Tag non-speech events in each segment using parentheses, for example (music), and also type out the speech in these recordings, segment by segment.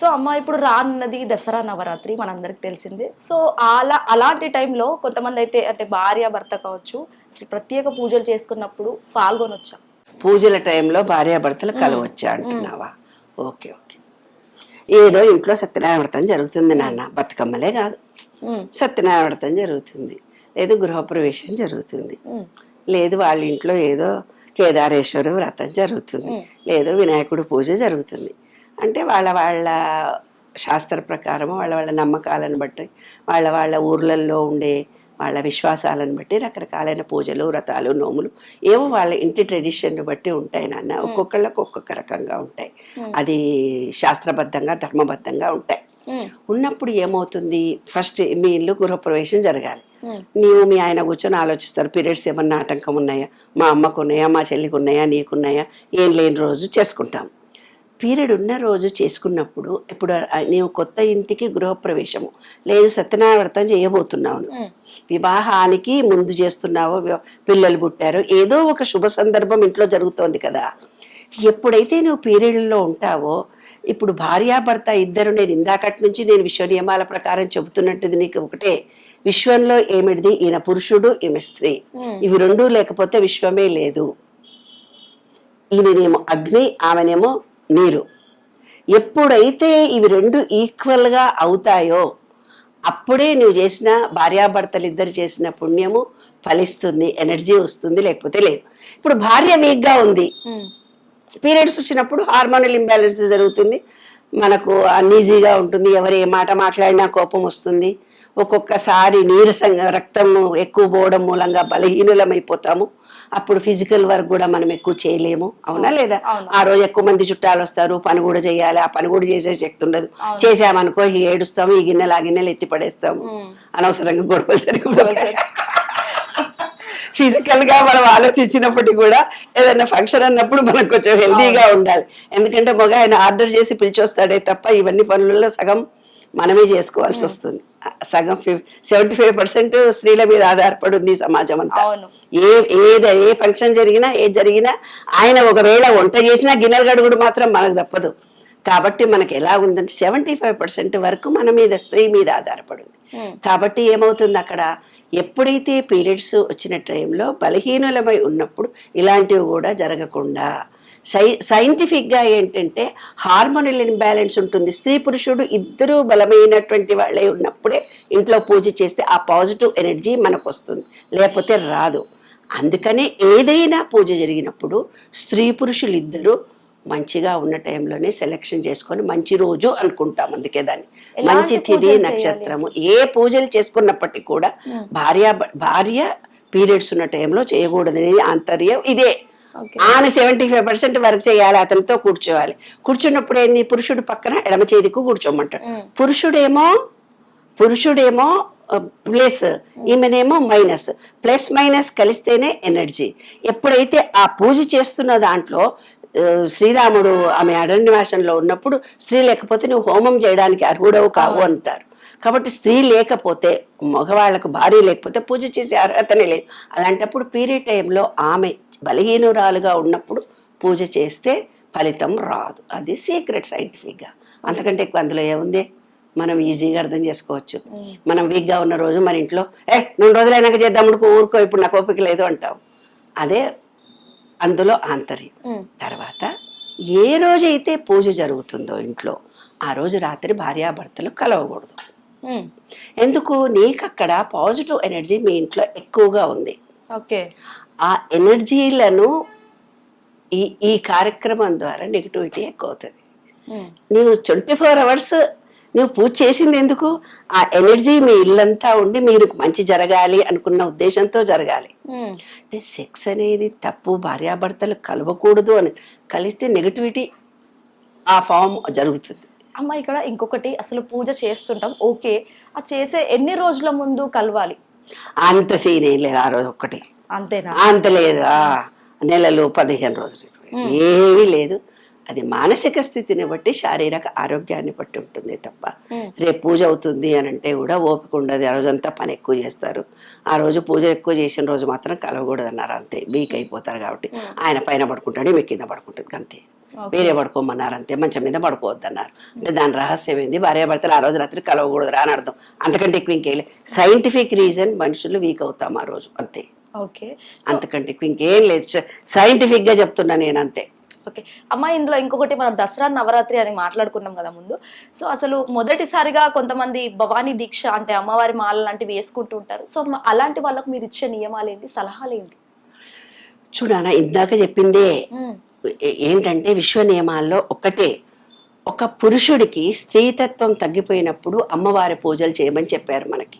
So అమ్మ ఇప్పుడు రానున్నది దసరా నవరాత్రి మనందరికి తెలిసిందే. సో అలా అలాంటి టైంలో కొంతమంది అయితే అంటే భార్య భర్త కావచ్చు అసలు ప్రత్యేక పూజలు చేసుకున్నప్పుడు పాల్గొనొచ్చా? పూజల టైంలో భార్యాభర్తలు కలవచ్చా అంటున్నావా? Okay okay. ఏదో ఇంట్లో సత్యనారాయణ వ్రతం జరుగుతుంది నాన్న. బతుకమ్మలే కాదు. సత్యనారాయణ వ్రతం జరుగుతుంది. లేదు గృహప్రవేశం జరుగుతుంది. లేదు వాళ్ళ ఇంట్లో ఏదో కేదారేశ్వర వ్రతం జరుగుతుంది. లేదు వినాయకుడి పూజ జరుగుతుంది. అంటే వాళ్ళ వాళ్ళ శాస్త్ర ప్రకారం వాళ్ళ వాళ్ళ నమ్మకాలను బట్టి వాళ్ళ వాళ్ళ ఊర్లలో ఉండే వాళ్ళ విశ్వాసాలను బట్టి రకరకాలైన పూజలు వ్రతాలు నోములు ఏవో వాళ్ళ ఇంటి ట్రెడిషన్ బట్టి ఉంటాయి నాన్న. ఒక్కొక్కళ్ళకి ఒక్కొక్క రకంగా ఉంటాయి. అది శాస్త్రబద్ధంగా ధర్మబద్ధంగా ఉంటాయి. ఉన్నప్పుడు ఏమవుతుంది? ఫస్ట్ మీ ఇల్లు గృహప్రవేశం జరగాలి. నీవు మీ ఆయన కూర్చొని ఆలోచిస్తారు పీరియడ్స్ ఏమన్నా ఆటంకం ఉన్నాయా? మా అమ్మకు ఉన్నాయా మా చెల్లికి ఉన్నాయా నీకున్నాయా? ఏం లేని రోజు చేసుకుంటాం. పీరియడ్ ఉన్న రోజు చేసుకున్నప్పుడు ఇప్పుడు నీవు కొత్త ఇంటికి గృహప్రవేశము. లేదు సత్యనారాయణ వ్రతం చేయబోతున్నావు. ఉమ్, వివాహానికి ముందు చేస్తున్నావో పిల్లలు పుట్టారో. ఏదో ఒక శుభ సందర్భం ఇంట్లో జరుగుతోంది కదా. ఎప్పుడైతే నువ్వు పీరియడ్లో ఉంటావో ఇప్పుడు భార్యాభర్త ఇద్దరు నేను ఇందాకటి నుంచి నేను విశ్వ నియమాల ప్రకారం చెబుతున్నట్టుది నీకు ఒకటే. విశ్వంలో ఏమిటిది? ఈయన పురుషుడు ఈమె స్త్రీ. ఇవి రెండూ లేకపోతే విశ్వమే లేదు. ఈయననేమో అగ్ని ఆమెనేమో నీరు ఎప్పుడైతే ఇవి రెండు ఈక్వల్గా అవుతాయో అప్పుడే నువ్వు చేసిన భార్యాభర్తలు ఇద్దరు చేసిన పుణ్యము ఫలిస్తుంది ఎనర్జీ వస్తుంది లేకపోతే లేదు. ఇప్పుడు భార్య వీక్గా ఉంది. పీరియడ్స్ వచ్చినప్పుడు హార్మోనల్ ఇంబ్యాలెన్స్ జరుగుతుంది. మనకు అన్ఈజీగా ఉంటుంది. ఎవరు ఏ మాట మాట్లాడినా కోపం వస్తుంది. ఒక్కొక్కసారి నీరసంగా రక్తం ఎక్కువ పోవడం మూలంగా బలహీనులమైపోతాము. అప్పుడు ఫిజికల్ వర్క్ కూడా మనం ఎక్కువ చేయలేము. అవునా లేదా. ఆ రోజు ఎక్కువ మంది చుట్టాలు వస్తారు పని కూడా చేయాలి ఆ పని కూడా చేసే శక్తి ఉండదు. చేసామనుకో ఈ ఏడుస్తాము ఈ గిన్నెలు ఆ గిన్నెలు ఎత్తి పడేస్తాము. అనవసరంగా గొడవలు జరిగిపోతాయి. ఫిజికల్ (laughs) గా మనం ఆలోచించినప్పటికీ కూడా ఏదైనా ఫంక్షన్ అన్నప్పుడు మనం కొంచెం హెల్దీగా ఉండాలి. ఎందుకంటే మగ ఆయన ఆర్డర్ చేసి పిలిచొస్తాడే తప్ప ఇవన్నీ పనులలో సగం మనమే చేసుకోవాల్సి వస్తుంది. సగం సెవెంటీ ఫైవ్ పర్సెంట్ స్త్రీల మీద ఆధారపడి ఉంది సమాజం అంతా ఏ ఏది ఏ ఫంక్షన్ జరిగినా ఏది జరిగినా ఆయన ఒకవేళ వంట చేసినా గిన్నెలు గడుగుడు మాత్రం మనకు తప్పదు. కాబట్టి మనకి ఎలా ఉందంటే సెవెంటీ ఫైవ్ పర్సెంట్ వరకు మన మీద స్త్రీ మీద ఆధారపడింది. కాబట్టి ఏమవుతుంది అక్కడ? ఎప్పుడైతే పీరియడ్స్ వచ్చిన టైంలో బలహీనులమై ఉన్నప్పుడు ఇలాంటివి కూడా జరగకుండా సై సైంటిఫిక్గా ఏంటంటే హార్మోనల్ ఇన్బ్యాలెన్స్ ఉంటుంది. స్త్రీ పురుషుడు ఇద్దరూ బలమైనటువంటి వాళ్ళే ఉన్నప్పుడే ఇంట్లో పూజ చేస్తే ఆ పాజిటివ్ ఎనర్జీ మనకు వస్తుంది లేకపోతే రాదు. అందుకనే ఏదైనా పూజ జరిగినప్పుడు స్త్రీ పురుషులు ఇద్దరూ మంచిగా ఉన్న టైంలోనే సెలెక్షన్ చేసుకొని మంచి రోజు అనుకుంటాం అందుకే దాన్ని. మంచి చేయాలి? నక్షత్రము ఏ పూజలు చేసుకున్నప్పటికీ కూడా భార్య భార్య పీరియడ్స్ ఉన్న టైంలో చేయకూడదు అనేది ఆంతర్యం ఇదే. ఆమె సెవెంటీ ఫైవ్ పర్సెంట్ వర్క్ చేయాలి అతనితో కూర్చోవాలి. కూర్చున్నప్పుడు ఏంది? పురుషుడు పక్కన ఎడమ చేతికి కూర్చోమంటాడు. పురుషుడేమో పురుషుడేమో ప్లస్ ఈమెనేమో మైనస్. ప్లస్ మైనస్ కలిస్తేనే ఎనర్జీ. ఎప్పుడైతే ఆ పూజ చేస్తున్న దాంట్లో శ్రీరాముడు ఆమె అరణ్యవాసంలో ఉన్నప్పుడు స్త్రీ లేకపోతే నువ్వు హోమం చేయడానికి అర్హుడవు కావు అంటారు. కాబట్టి స్త్రీ లేకపోతే మగవాళ్ళకు భార్య లేకపోతే పూజ చేసే అర్హతనే లేదు. అలాంటప్పుడు పీరియడ్ టైంలో ఆమె బలహీనురాలుగా ఉన్నప్పుడు పూజ చేస్తే ఫలితం రాదు. అది సీక్రెట్ సైంటిఫిక్గా. అంతకంటే ఎక్కువ అందులో ఏముంది? మనం ఈజీగా అర్థం చేసుకోవచ్చు. మనం వీక్గా ఉన్న రోజు మన ఇంట్లో ఏ రెండు రోజులైనాక చేద్దాం అనుకో ఊరుకో ఇప్పుడు నాకు ఓపిక లేదు అంటాం. అదే అందులో ఆంతర్యం. తర్వాత ఏ రోజైతే పూజ జరుగుతుందో ఇంట్లో ఆ రోజు రాత్రి భార్యాభర్తలు కలవకూడదు. ఎందుకు? నీకు అక్కడ పాజిటివ్ ఎనర్జీ మీ ఇంట్లో ఎక్కువగా ఉంది. ఓకే. ఆ ఎనర్జీలను ఈ ఈ కార్యక్రమం ద్వారా నెగిటివిటీ ఎక్కువ అవుతుంది ఉమ్, నీవు ట్వంటీ ఫోర్ అవర్స్ నువ్వు పూజ చేసింది ఎందుకు? ఆ ఎనర్జీ మీ ఇల్లంతా ఉండి మీరు మంచి జరగాలి అనుకున్న ఉద్దేశంతో జరగాలి. అంటే సెక్స్ అనేది తప్పు భార్యాభర్తలు కలవకూడదు అని కలిస్తే నెగటివిటీ ఆ ఫామ్ జరుగుతుంది. అమ్మ ఇక్కడ ఇంకొకటి అసలు పూజ చేస్తుంటాం. ఓకే ఆ చేసే ఎన్ని రోజుల ముందు కలవాలి? అంత సీన్ ఏం లేదు ఆ రోజు ఒక్కటి. అంతేనా? అంత లేదు నెలలు పదిహేను రోజులు. ఏమీ లేదు. అది మానసిక స్థితిని బట్టి శారీరక ఆరోగ్యాన్ని బట్టి ఉంటుంది తప్ప. రేపు పూజ అవుతుంది అని అంటే కూడా ఓపిక ఉండదు. ఆ రోజంతా పని ఎక్కువ చేస్తారు. ఆ రోజు పూజ ఎక్కువ చేసిన రోజు మాత్రం కలవకూడదు అన్నారు అంతే. వీక్ అయిపోతారు కాబట్టి. ఆయన పైన పడుకుంటాడు మీకు కింద పడుకుంటుంది. అంతే. వేరే పడుకోమన్నారు అంతే మంచం మీద పడుకోవద్దన్నారు. అంటే దాని రహస్యం ఏంది? భార్యాభర్తలు ఆ రోజు రాత్రి కలవకూడదురా అని అర్థం. అంతకంటే ఎక్కువ ఇంకేం సైంటిఫిక్ రీజన్ మనుషులు వీక్ అవుతాం ఆ రోజు అంతే. ఓకే అంతకంటే ఎక్కువ ఇంకేం లేదు. సైంటిఫిక్గా చెప్తున్నా నేను అంతే. ఓకే అమ్మ ఇందులో ఇంకొకటి మనం దసరా నవరాత్రి అని మాట్లాడుకున్నాం కదా ముందు. సో అసలు మొదటిసారిగా కొంతమంది భవానీ దీక్ష అంటే అమ్మవారి మాల లాంటివి వేసుకుంటూ ఉంటారు. సో అలాంటి వాళ్ళకు మీరు ఇచ్చే నియమాలు ఏంటి? సలహాలు ఏంటి? చూడానా ఇందాక చెప్పిందే ఏంటంటే విశ్వ నియమాల్లో ఒక్కటే. ఒక పురుషుడికి స్త్రీతత్వం తగ్గిపోయినప్పుడు అమ్మవారి పూజలు చేయమని చెప్పారు మనకి.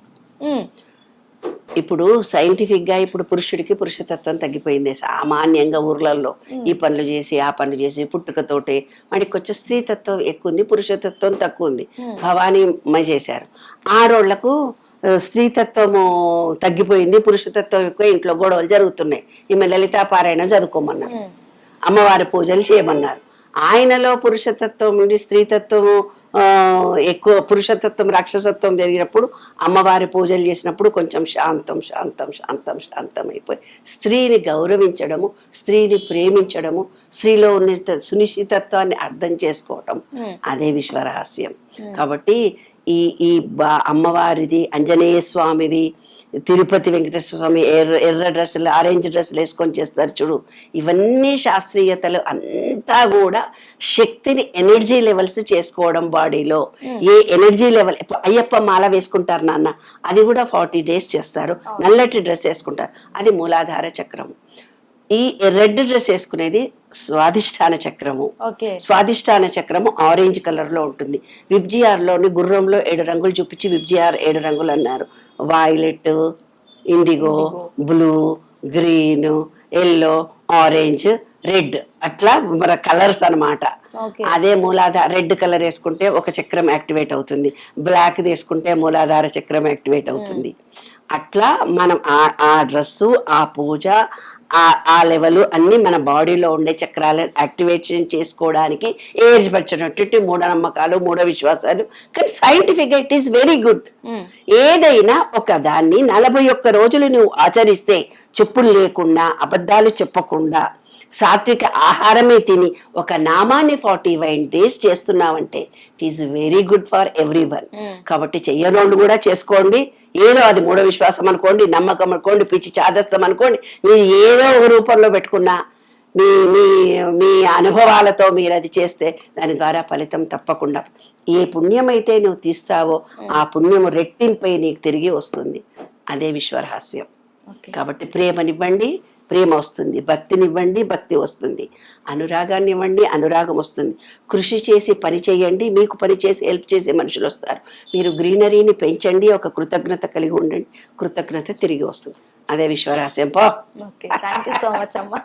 ఇప్పుడు సైంటిఫిక్గా ఇప్పుడు పురుషుడికి పురుషతత్వం తగ్గిపోయింది. సామాన్యంగా ఊర్లలో ఈ పనులు చేసి ఆ పనులు చేసి పుట్టుకతోటే వాడికి వచ్చే స్త్రీతత్వం ఎక్కువ ఉంది పురుషతత్వం తక్కువ ఉంది. భవానీ మ చేశారు. ఆ, స్త్రీతత్వము తగ్గిపోయింది పురుషతత్వం ఎక్కువ ఇంట్లో గొడవలు జరుగుతున్నాయి. ఈమె లలితా పారాయణం చదువుకోమన్నారు. అమ్మవారి పూజలు చేయమన్నారు. ఆయనలో పురుషతత్వం నుండి స్త్రీతత్వము ఎక్కువ పురుషతత్వం రాక్షసత్వం జరిగినప్పుడు అమ్మవారి పూజలు చేసినప్పుడు కొంచెం శాంతం శాంతం శాంతం శాంతం అయిపోయి స్త్రీని గౌరవించడము స్త్రీని ప్రేమించడము స్త్రీలో ఉన్న సునిశ్చితత్వాన్ని అర్థం చేసుకోవటం అదే విశ్వరహస్యం కాబట్టి ఈ ఈ బా- అమ్మవారిది ఆంజనేయ స్వామివి తిరుపతి వెంకటేశ్వర స్వామి ఎర్ర ఎర్ర డ్రెస్సులు ఆరెంజ్ డ్రెస్సులు వేసుకొని చేస్తారు చూడు. ఇవన్నీ శాస్త్రీయతలు అంతా కూడా శక్తిని ఎనర్జీ లెవెల్స్ చేసుకోవడం బాడీలో. ఏ ఎనర్జీ లెవెల్ అయ్యప్ప మాల వేసుకుంటారు నాన్న అది కూడా ఫార్టీ డేస్ చేస్తారు. నల్లటి డ్రెస్ వేసుకుంటారు. అది మూలాధార చక్రము ఈ రెడ్ డ్రెస్ వేసుకునేది స్వాదిష్టాన చక్రము. ఓకే. స్వాదిష్టాన చక్రము ఆరెంజ్ కలర్లో ఉంటుంది. విబ్జిఆర్లోని గుర్రంలో ఏడు రంగులు చూపించి విబ్జిఆర్ ఏడు రంగులు అన్నారు. Violet indigo blue green yellow orange red అట్లా మన కలర్స్ అన్నమాట. ఓకే. అదే మూలాధార రెడ్ కలర్ వేసుకుంటే ఒక చక్రం యాక్టివేట్ అవుతుంది. బ్లాక్ తీసుకుంటే మూలాధార చక్రం యాక్టివేట్ అవుతుంది. అట్లా మనం ఆ ఆ డ్రెస్సు ఆ పూజ ఆ ఆ లెవెల్ అన్ని మన బాడీలో ఉండే చక్రాలను యాక్టివేషన్ చేసుకోవడానికి ఏజ్ పచ్చినట్టు మూఢనమ్మకాలు మూఢ విశ్వాసాలు. కానీ scientific it is very good. ఏదైనా ఒక దాన్ని నలభై ఒక్క రోజులు నువ్వు ఆచరిస్తే చెప్పులు లేకుండా అబద్ధాలు చెప్పకుండా సాత్విక ఆహారమే తిని ఒక నామాన్ని forty one days చేస్తున్నావంటే it is very good for everyone. కాబట్టి చెయ్యనోళ్ళు కూడా చేసుకోండి. ఏదో అది మూఢ విశ్వాసం అనుకోండి నమ్మకం అనుకోండి పిచ్చి చాదస్తం అనుకోండి మీరు ఏదో ఒక రూపంలో పెట్టుకున్నా మీ మీ మీ అనుభవాలతో మీరు అది చేస్తే దాని ద్వారా ఫలితం తప్పకుండా. ఏ పుణ్యం అయితే నువ్వు తీస్తావో ఆ పుణ్యము రెట్టింపై నీకు తిరిగి వస్తుంది. అదే విశ్వరహస్యం. కాబట్టి ప్రేమనివ్వండి ప్రేమ వస్తుంది. భక్తినివ్వండి భక్తి వస్తుంది. అనురాగాన్ని ఇవ్వండి అనురాగం వస్తుంది. కృషి చేసి పని చేయండి మీకు పని చేసి హెల్ప్ చేసే మనుషులు వస్తారు. మీరు గ్రీనరీని పెంచండి ఒక కృతజ్ఞత కలిగి ఉండండి కృతజ్ఞత తిరిగి వస్తుంది. అదే విశ్వరహస్యం. పో. Okay thank you so much అమ్మా.